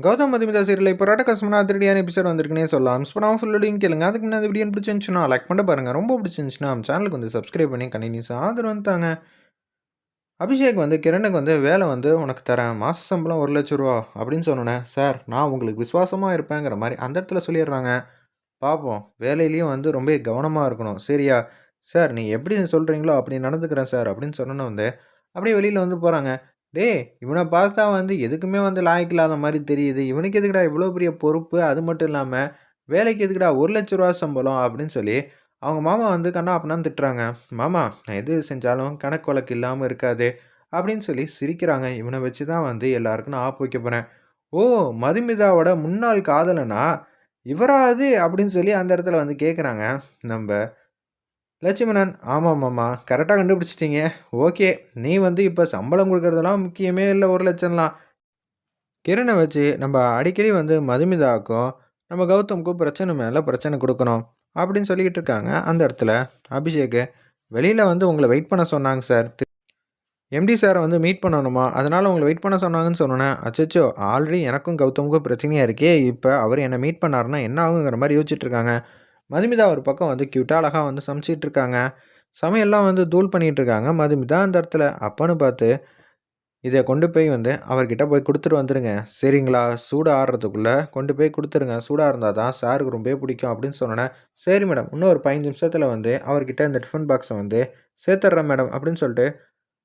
Gautham Madhumitha serial இப்போ ராட்ட கஸ்மனா அதிரடியான episode வந்திருக்குனே சொல்லலாம். மிஸ் பண்ணாமல் ஃபுல்லோடையும் கேளுங்க. அதுக்கு நான் வீடியோ பிடிச்சிருந்துச்சுன்னா லைக் பண்ண பாருங்க. ரொம்ப பிடிச்சிருந்துச்சுன்னா நம்ம சேனலுக்கு வந்து சப்ஸ்கிரைப் பண்ணி கண்டினியூஸாக ஆதரவு வந்துட்டாங்க அபிஷேக் வந்து கிரணுக்கு வந்து வேலை வந்து உனக்கு தரேன். மாத சம்பளம் ஒரு லட்ச ரூபா அப்படின்னு சொன்னோன்னே சார் நான் உங்களுக்கு விசுவாசமாக இருப்பேங்கிற மாதிரி அந்த இடத்துல சொல்லிடுறாங்க. பார்ப்போம் வேலையிலையும் வந்து ரொம்ப கவனமாக இருக்கணும். சரியா? சார் நீ எப்படி சொல்கிறீங்களோ அப்படி நடந்துக்கிறேன் சார். அப்படின்னு சொன்னோன்னே வந்து அப்படியே வெளியில் வந்து போகிறாங்க டேய் இவனை பார்த்தா வந்து எதுக்குமே வந்து லாய்க்கு இல்லாத மாதிரி தெரியுது. இவனுக்கு எதுக்குடா இவ்வளோ பெரிய பொறுப்பு? அது மட்டும் இல்லாமல் வேலைக்கு எதுக்குடா ஒரு லட்ச ரூபா சம்பளம் அப்படின்னு சொல்லி அவங்க மாமா வந்து கண்ணா அப்படின்னா திட்டுறாங்க. மாமா நான் எது செஞ்சாலும் கணக்கு வழக்கு இல்லாமல் இருக்காது அப்படின்னு சொல்லி சிரிக்கிறாங்க. இவனை வச்சு தான் வந்து எல்லாருக்கும் நான் ஆப்பு வைக்க போகிறேன் ஓ மதுமிதாவோட முன்னாள் காதலனா? இவராது அப்படின்னு சொல்லி அந்த இடத்துல வந்து கேட்குறாங்க நம்ம லட்சுமணன் ஆமாம் மாமா கரெக்டாக கண்டுபிடிச்சிட்டீங்க. ஓகே நீ வந்து இப்போ சம்பளம் கொடுக்குறதெல்லாம் முக்கியமே இல்லை ஒரு லட்சம்லாம். கிரணை வச்சு நம்ம அடிக்கடி வந்து மதுமிதாக்கும் நம்ம கௌதமுக்கும் பிரச்சனை மேலே பிரச்சனை கொடுக்கணும் அப்படின்னு சொல்லிக்கிட்டு இருக்காங்க அந்த இடத்துல. அபிஷேக்கு வெளியில் வந்து உங்களை வெயிட் பண்ண சொன்னாங்க சார். எம்டி சாரை வந்து மீட் பண்ணணுமா? அதனால் உங்களை வெயிட் பண்ண சொன்னாங்கன்னு சொன்னேன் அச்சோ ஆல்ரெடி எனக்கும் கௌதமுக்கும் பிரச்சனையாக இருக்கே இப்போ அவர் என்னை மீட் பண்ணாருன்னா என்ன ஆகுங்கிற மாதிரி யோசிச்சுட்ருக்காங்க மதுமிதா ஒரு பக்கம் வந்து க்யூட்டாக அழகாக வந்து சமைச்சிட்டு இருக்காங்க. சமையல்லாம் வந்து தூள் பண்ணிகிட்டு இருக்காங்க. மதுமிதா அந்த இடத்துல அப்பன்னு பார்த்து இதை கொண்டு போய் வந்து அவர்கிட்ட போய் கொடுத்துட்டு வந்துடுங்க சரிங்களா? சூடாக ஆடுறதுக்குள்ளே கொண்டு போய் கொடுத்துருங்க. சூடாக இருந்தால் தான் சாருக்கு ரொம்ப பிடிக்கும் அப்படின்னு சொன்னேன் சரி மேடம் இன்னும் ஒரு பதினஞ்சு நிமிஷத்தில் வந்து அவர்கிட்ட இந்த டிஃபன் பாக்ஸை வந்து சேர்த்துட்றேன் மேடம் அப்படின்னு சொல்லிட்டு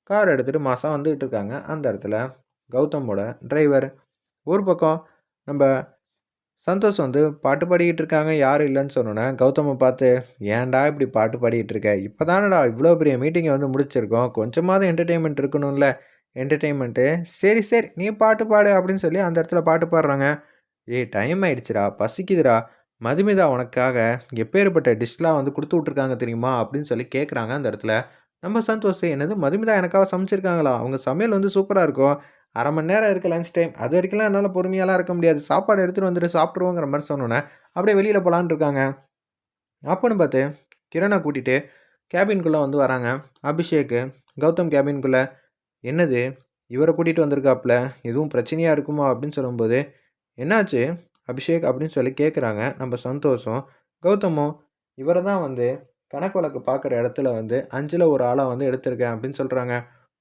கார் எடுத்துகிட்டு மாதம் வந்துகிட்டு இருக்காங்க. அந்த இடத்துல கௌதமோட டிரைவர் ஒரு பக்கம் நம்ம சந்தோஷ் வந்து பாட்டு பாடிக்கிட்டு இருக்காங்க யாரும் இல்லைன்னு சொன்னோன்னே கௌதமை பார்த்து ஏன்டா இப்படி பாட்டு பாடிக்கிட்டு இருக்க? இப்போ தானடா இவ்வளோ பெரிய மீட்டிங்கை வந்து முடிச்சிருக்கோம். கொஞ்சமாவது என்டர்டெயின்மெண்ட் இருக்கணும்ல. என்டர்டெயின்மெண்ட்டு சரி சரி நீ பாட்டு பாடு அப்படின்னு சொல்லி அந்த இடத்துல பாட்டு பாடுறாங்க. ஏய் டைம் ஆயிடுச்சுடா பசிக்குதுடா. மதுமிதா உனக்காக எப்பேற்பட்ட டிஷ்லாம் வந்து கொடுத்து விட்ருக்காங்க தெரியுமா? அப்படின்னு சொல்லி கேட்குறாங்க அந்த இடத்துல. நம்ம சந்தோஷ் என்னது மதுமிதா எனக்காக சமைச்சிருக்காங்களா? அவங்க சமையல் வந்து சூப்பராக இருக்கும். அரை மணி நேரம் இருக்குது லஞ்ச் டைம் அது வரைக்கும்லாம் என்னால் பொறுமையாலாம் இருக்க முடியாது. சாப்பாடு எடுத்துகிட்டு வந்துட்டு சாப்பிட்ருவோங்கிற மாதிரி சொன்னோன்னே அப்படியே வெளியில் போகலான் இருக்காங்க. அப்போன்னு பார்த்து கிரணை கூட்டிகிட்டு கேபின்குள்ளே வந்து வராங்க. அபிஷேக்கு கௌதம் கேபின்குள்ளே என்னது? இவரை கூட்டிகிட்டு வந்திருக்காப்புல எதுவும் பிரச்சனையாக இருக்குமா? அப்படின்னு சொல்லும்போது என்னாச்சு? அபிஷேக்? அப்படின்னு சொல்லி கேட்குறாங்க நம்ம சந்தோஷம். கௌதமும் இவரை தான் வந்து கணக்கு வழக்கு பார்க்குற இடத்துல வந்து அஞ்சில் ஒரு ஆளாக வந்து எடுத்திருக்கேன் அப்படின்னு சொல்கிறாங்க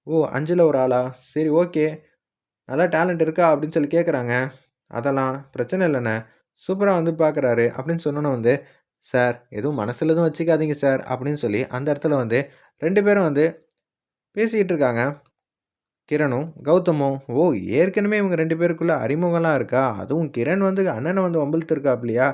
ஓ அஞ்சில் ஒரு ஆளா? சரி ஓகே. நல்லா டேலண்ட் இருக்கா அப்படின்னு சொல்லி கேட்குறாங்க அதெல்லாம் பிரச்சனை இல்லைண்ணே. சூப்பராக வந்து பார்க்குறாரு அப்படின்னு சொன்னோன்னே வந்து சார் எதுவும் மனசில் எதுவும் வச்சுக்காதீங்க சார் அப்படின்னு சொல்லி அந்த இடத்துல வந்து ரெண்டு பேரும் வந்து பேசிக்கிட்டு இருக்காங்க. கிரணும் கௌதமும் ஓ ஏற்கனவே இவங்க ரெண்டு பேருக்குள்ளே அறிமுகம்லாம் இருக்கா? அதுவும் கிரண் வந்து அண்ணனை வந்து வம்பிழுத்துருக்காப்லையா?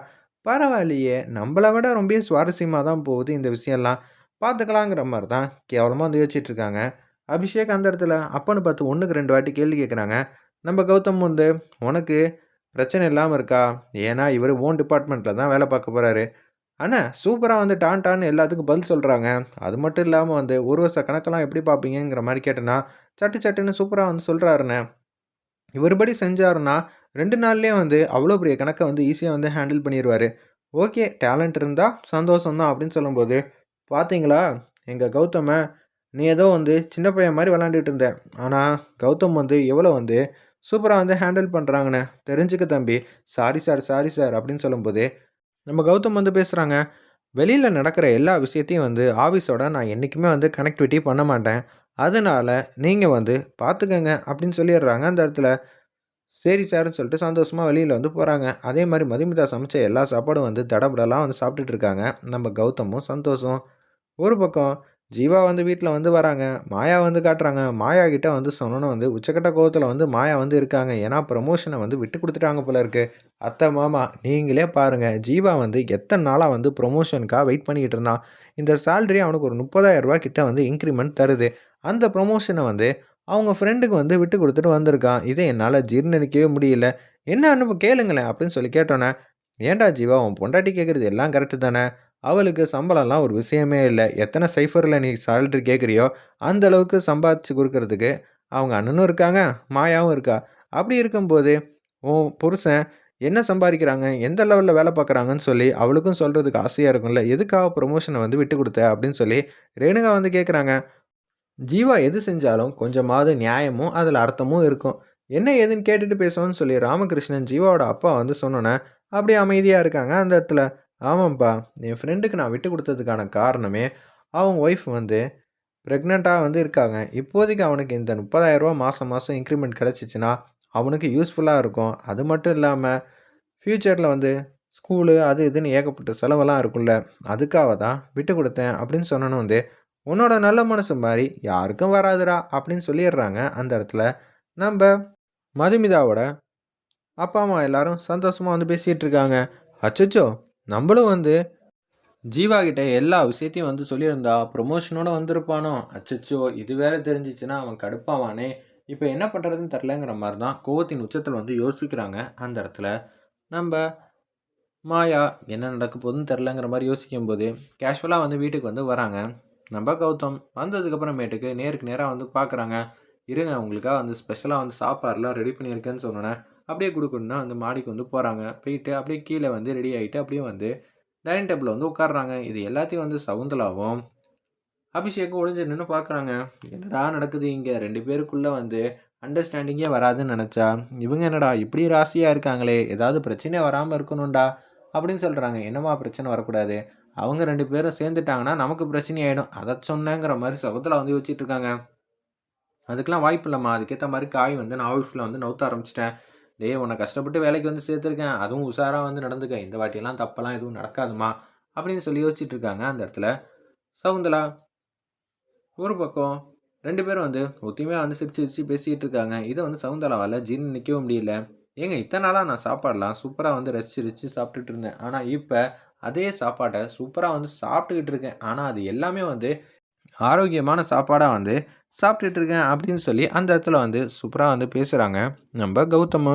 பரவாயில்லையே நம்மளை விட ரொம்ப சுவாரஸ்யமாக தான் போகுது இந்த விஷயம்லாம். பார்த்துக்கலாங்கிற மாதிரி தான் கேவலமாக வந்து யோசிச்சுட்ருக்காங்க அபிஷேக் அந்த இடத்துல அப்பன்னு பார்த்து ஒன்றுக்கு ரெண்டு வாட்டி கேள்வி கேட்குறாங்க நம்ம கௌதம் வந்து உனக்கு பிரச்சனை இல்லாமல் இருக்கா? ஏன்னா இவர் ஓன் டிபார்ட்மெண்ட்டில் தான் வேலை பார்க்க போகிறாரு ஆனால் சூப்பராக வந்து டான் எல்லாத்துக்கும் பதில் சொல்கிறாங்க அது மட்டும் இல்லாமல் வந்து ஒரு வருஷ கணக்கெல்லாம் எப்படி பார்ப்பீங்கிற மாதிரி கேட்டேன்னா சட்டு சட்டுன்னு சூப்பராக வந்து சொல்கிறாருண்ணே இவருபடி செஞ்சாருன்னா ரெண்டு நாள்லேயே வந்து அவ்வளோ பெரிய கணக்கை வந்து ஈஸியாக வந்து ஹேண்டில் பண்ணிடுவார் ஓகே டேலண்ட் இருந்தால் சந்தோஷம் தான் அப்படின்னு சொல்லும்போது பார்த்தீங்களா? எங்கள் கௌதமை நீ ஏதோ வந்து சின்ன பையன் மாதிரி விளாண்டுட்டு இருந்த. ஆனால் கௌதம் வந்து எவ்வளோ வந்து சூப்பராக வந்து ஹேண்டில் பண்ணுறாங்கண்ணே தெரிஞ்சுக்க தம்பி. சாரி சார் சாரி சார் அப்படின்னு சொல்லும்போது நம்ம கௌதம் வந்து பேசுகிறாங்க வெளியில் நடக்கிற எல்லா விஷயத்தையும் வந்து ஆஃபீஸோட நான் என்றைக்குமே வந்து கனெக்டிவிட்டி பண்ண மாட்டேன். அதனால் நீங்கள் வந்து பார்த்துக்கங்க அப்படின்னு சொல்லிடுறாங்க. அந்த இடத்துல சரி சார்னு சொல்லிட்டு சந்தோஷமாக வெளியில் வந்து போகிறாங்க அதே மாதிரி மதுமிதா சமைச்ச எல்லா சாப்பாடும் வந்து தடபடலாம் வந்து சாப்பிட்டுட்டு இருக்காங்க. நம்ம கௌதமும் சந்தோஷம். ஒரு பக்கம் ஜீவா வந்து வீட்டில் வந்து வராங்க. மாயா வந்து காட்டுறாங்க. மாயா கிட்ட வந்து சொன்னோன்னு வந்து உச்சக்கட்ட கோவத்தில் வந்து மாயா வந்து இருக்காங்க. ஏன்னா ப்ரமோஷனை வந்து விட்டு கொடுத்துட்டாங்க போல இருக்கு. அத்தை மாமா நீங்களே பாருங்கள் ஜீவா வந்து எத்தனை நாளாக வந்து ப்ரொமோஷனுக்காக வெயிட் பண்ணிக்கிட்டு இருந்தான். இந்த சேலரி அவனுக்கு ஒரு முப்பதாயிரரூபா கிட்ட வந்து இன்க்ரிமெண்ட் தருது. அந்த ப்ரொமோஷனை வந்து அவங்க ஃப்ரெண்டுக்கு வந்து விட்டு கொடுத்துட்டு வந்திருக்கான். இதை என்னால் ஜீர்ணிக்கவே முடியல. என்ன அனுப்ப கேளுங்களேன் அப்படின்னு சொல்லி கேட்டோன்னே ஏன்டா ஜீவா உன் பொண்டாட்டி கேட்குறது எல்லாம் கரெக்டு தானே? அவளுக்கு சம்பளம்லாம் ஒரு விஷயமே இல்லை. எத்தனை சைஃபரில் நீ சேலரி கேட்குறியோ அந்த அளவுக்கு சம்பாதிச்சு கொடுக்கறதுக்கு அவங்க அண்ணனும் இருக்காங்க மாயாவும் இருக்கா? அப்படி இருக்கும்போது உன் புருஷன் என்ன சம்பாதிக்கிறாங்க எந்த லெவலில் வேலை பார்க்குறாங்கன்னு சொல்லி அவளுக்கும் சொல்கிறதுக்கு ஆசையாக இருக்கும்ல. எதுக்காக ப்ரொமோஷனை வந்து விட்டு கொடுத்த? அப்படின்னு சொல்லி ரேணுகா வந்து கேட்குறாங்க ஜீவா எது செஞ்சாலும் கொஞ்சமாவது நியாயமும் அதில் அர்த்தமும் இருக்கும். என்ன ஏதுன்னு கேட்டுட்டு பேசுவோன்னு சொல்லி ராமகிருஷ்ணன் ஜீவாவோட அப்பா வந்து சொன்னோன்னே அப்படியே அமைதியாக இருக்காங்க அந்த இடத்துல. ஆமாம்ப்பா என் ஃப்ரெண்டுக்கு நான் விட்டு கொடுத்ததுக்கான காரணமே அவங்க ஒய்ஃப் வந்து ப்ரெக்னெண்ட்டாக வந்து இருக்காங்க. இப்போதைக்கு அவனுக்கு இந்த முப்பதாயிரரூவா மாதம் மாதம் இன்க்ரிமெண்ட் கிடச்சிச்சின்னா அவனுக்கு யூஸ்ஃபுல்லாக இருக்கும். அது மட்டும் இல்லாமல் ஃப்யூச்சரில் வந்து ஸ்கூலு அது இதுன்னு ஏகப்பட்ட செலவெல்லாம் இருக்கும்ல அதுக்காக தான் விட்டு கொடுத்தேன் அப்படின்னு சொன்னோன்னு வந்து உன்னோட நல்ல மனசு மாதிரி யாருக்கும் வராதுடா அப்படின்னு சொல்லிடுறாங்க. அந்த இடத்துல நம்ம மதுமிதாவோட அப்பா அம்மா எல்லாரும் சந்தோஷமாக வந்து பேசிகிட்டு இருக்காங்க. அச்சச்சோ நம்மளும் வந்து ஜீவா கிட்ட எல்லா விஷயத்தையும் வந்து சொல்லியிருந்தா ப்ரொமோஷனோட வந்திருப்பானோ? அச்சச்சோ இது வேற தெரிஞ்சிச்சுன்னா அவன் கடுப்பாவானே. இப்போ என்ன பண்ணுறதுன்னு தெரிலங்கிற மாதிரி தான் கோவத்தின் உச்சத்தில் வந்து யோசிக்கிறாங்க. அந்த இடத்துல நம்ம மாயா என்ன நடக்க போகுதுன்னு தெரிலங்கிற மாதிரி யோசிக்கும் போது கேஷுவலாக வந்து வீட்டுக்கு வந்து வராங்க. நம்ம கௌதம் வந்ததுக்கப்புறமேட்டுக்கு நேருக்கு நேராக வந்து பார்க்குறாங்க இருங்க உங்களுக்காக வந்து ஸ்பெஷலாக வந்து சாப்பாடுலாம் ரெடி பண்ணியிருக்கேன்னு சொன்னேன் அப்படியே கொடுக்கணுன்னா அந்த மாடிக்கு வந்து போகிறாங்க போயிட்டு அப்படியே கீழே வந்து ரெடி ஆகிட்டு அப்படியே வந்து டைனிங் டேபிளில் வந்து உட்காடுறாங்க இது எல்லாத்தையும் வந்து சவுந்தலாவும் அபிஷேக்கும் ஒளிஞ்சு நின்று பார்க்குறாங்க என்னடா நடக்குது இங்கே? ரெண்டு பேருக்குள்ளே வந்து அண்டர்ஸ்டாண்டிங்கே வராதுன்னு நினச்சா இவங்க என்னடா இப்படி ராசியாக இருக்காங்களே? ஏதாவது பிரச்சனை வராமல் இருக்கணும்டா அப்படின்னு சொல்கிறாங்க என்னம்மா பிரச்சனை வரக்கூடாது? அவங்க ரெண்டு பேரும் சேர்ந்துட்டாங்கன்னா நமக்கு பிரச்சனை ஆகிடும் அதை சொன்னேங்கிற மாதிரி சகுந்தலா வந்து யோசிச்சுட்டு இருக்காங்க. அதுக்கெலாம் வாய்ப்பு இல்லைம்மா. அதுக்கேற்ற மாதிரி காய் வந்து நான் ஆஃபீஸில் வந்து நவுத்த ஆரம்பிச்சிட்டேன். டேய் உன்னை கஷ்டப்பட்டு வேலைக்கு வந்து சேர்த்துருக்கேன். அதுவும் உஷாராக வந்து நடந்துக்க. இந்த வாட்டியெல்லாம் தப்பெல்லாம் எதுவும் நடக்காதுமா அப்படின்னு சொல்லி யோசிச்சுட்டு இருக்காங்க அந்த இடத்துல. சகுந்தலா ஒரு பக்கம் ரெண்டு பேரும் வந்து ஒத்திமையாக வந்து சிரிச்சு சிரிச்சு பேசிக்கிட்டு இருக்காங்க. இதை வந்து சவுந்தலாவால் ஜீர்னு நிற்கவும் முடியல. ஏங்க இத்தனை நாளாக நான் சாப்பாடெலாம் சூப்பராக வந்து ரசிச்சு ரசித்து சாப்பிட்டுட்டு இருந்தேன். ஆனால் இப்போ அதே சாப்பாட்டை சூப்பராக வந்து சாப்பிட்டுக்கிட்டு இருக்கேன். ஆனால் அது எல்லாமே வந்து ஆரோக்கியமான சாப்பாடாக வந்து சாப்பிட்டுட்டு இருக்கேன் அப்படின்னு சொல்லி அந்த இடத்துல வந்து சூப்பராக வந்து பேசுகிறாங்க நம்ம கௌதம்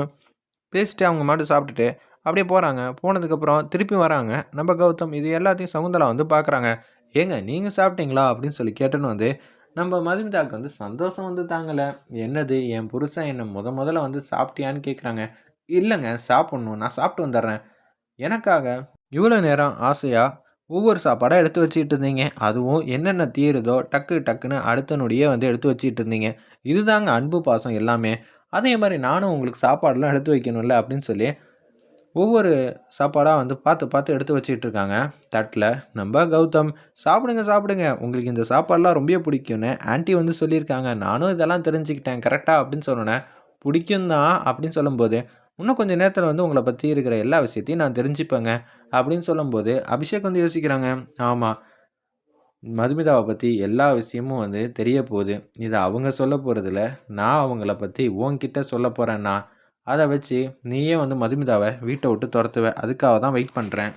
பேசிட்டு அவங்க மாட்டு சாப்பிட்டுட்டு அப்படியே போகிறாங்க போனதுக்கப்புறம் திருப்பி வராங்க. நம்ம கௌதம் இது எல்லாத்தையும் சகுந்தலா வந்து பார்க்குறாங்க ஏங்க நீங்கள் சாப்பிட்டீங்களா? அப்படின்னு சொல்லி கேட்டோன்னு வந்து நம்ம மதுமிதாக்கு வந்து சந்தோஷம் வந்து தாங்கலை. என்னது என் புருஷன் என்னை முத முதல்ல வந்து சாப்பிட்டியான்னு கேட்குறாங்க இல்லைங்க சாப்பிட்ணும். நான் சாப்பிட்டு வந்துடுறேன். எனக்காக இவ்வளோ நேரம் ஆசையாக ஒவ்வொரு சாப்பாடாக எடுத்து வச்சுக்கிட்டு இருந்தீங்க. அதுவும் என்னென்ன தீருதோ டக்கு டக்குன்னு அடுத்த நொடியே வந்து எடுத்து வச்சுக்கிட்டு இருந்தீங்க. இதுதாங்க அன்பு பாசம் எல்லாமே. அதே மாதிரி நானும் உங்களுக்கு சாப்பாடெலாம் எடுத்து வைக்கணும்ல அப்படின்னு சொல்லி ஒவ்வொரு சாப்பாடாக வந்து பார்த்து பார்த்து எடுத்து வச்சுக்கிட்டு இருக்காங்க. தட்டில் நம்ம கௌதம் சாப்பிடுங்க சாப்பிடுங்க. உங்களுக்கு இந்த சாப்பாடெலாம் ரொம்ப பிடிக்கும்னு ஆன்ட்டி வந்து சொல்லியிருக்காங்க. நானும் இதெல்லாம் தெரிஞ்சுக்கிட்டேன். கரெக்டாக அப்படின்னு சொன்னேன் பிடிக்கும் தான் அப்படின்னு சொல்லும்போது இன்னும் கொஞ்சம் நேரத்தில் வந்து உங்களை பற்றி இருக்கிற எல்லா விஷயத்தையும் நான் தெரிஞ்சுப்பேங்க அப்படின்னு சொல்லும்போது அபிஷேக் வந்து யோசிக்கிறாங்க ஆமாம் மதுமிதாவை பற்றி எல்லா விஷயமும் வந்து தெரிய போகுது. இதை அவங்க சொல்ல போகிறதுல நான் அவங்கள பற்றி உன்கிட்ட சொல்ல போகிறேன்னா அதை வச்சு நீயே வந்து மதுமிதாவை வீட்டை விட்டு துரத்துவ. அதுக்காக தான் வெயிட் பண்ணுறேன்